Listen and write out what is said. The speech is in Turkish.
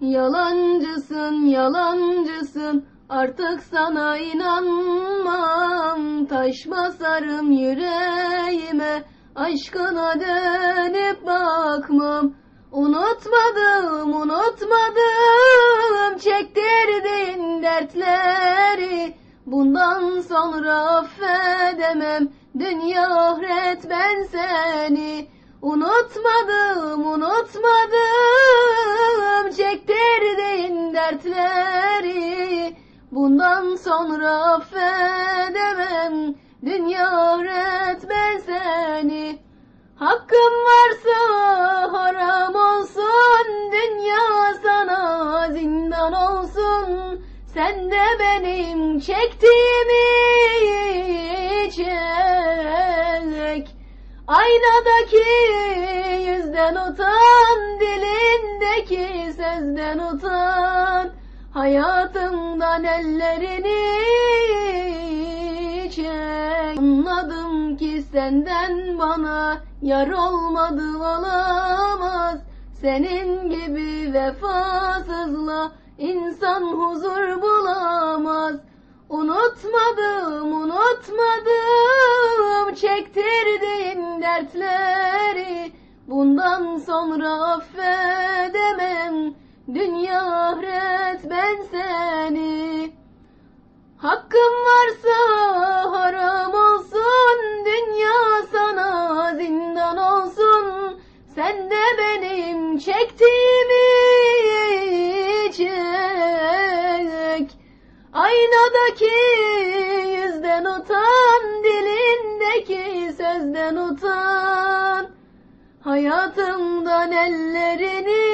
Yalancısın, yalancısın, artık sana inanmam. Taş basarım yüreğime, aşkına dönüp bakmam. Unutmadım, unutmadım, çektirdiğin dertleri. Bundan sonra affedemem, dünya ahiret ben seni. Unutmadım, unutmadım, dertleri. Bundan sonra affedemem, dünya ben seni. Hakkım varsa haram olsun, dünya sana zindan olsun. Sen de benim çektiğimi çek. Aynadaki yüzden utan, dilindeki sözden utan. Hayatımdan ellerini çek. Anladım ki senden bana yar olmadı olamaz. Senin gibi vefasızla insan huzur bulamaz. Unutmadım, unutmadım çektirdiğin dertleri. Bundan sonra affedemem, dünya ahiret ben seni. Hakkım varsa haram olsun, dünya sana zindan olsun. Sen de benim çektiğimi çek. Aynadaki yüzden utan, dilindeki sözden utan. Hayatımdan ellerini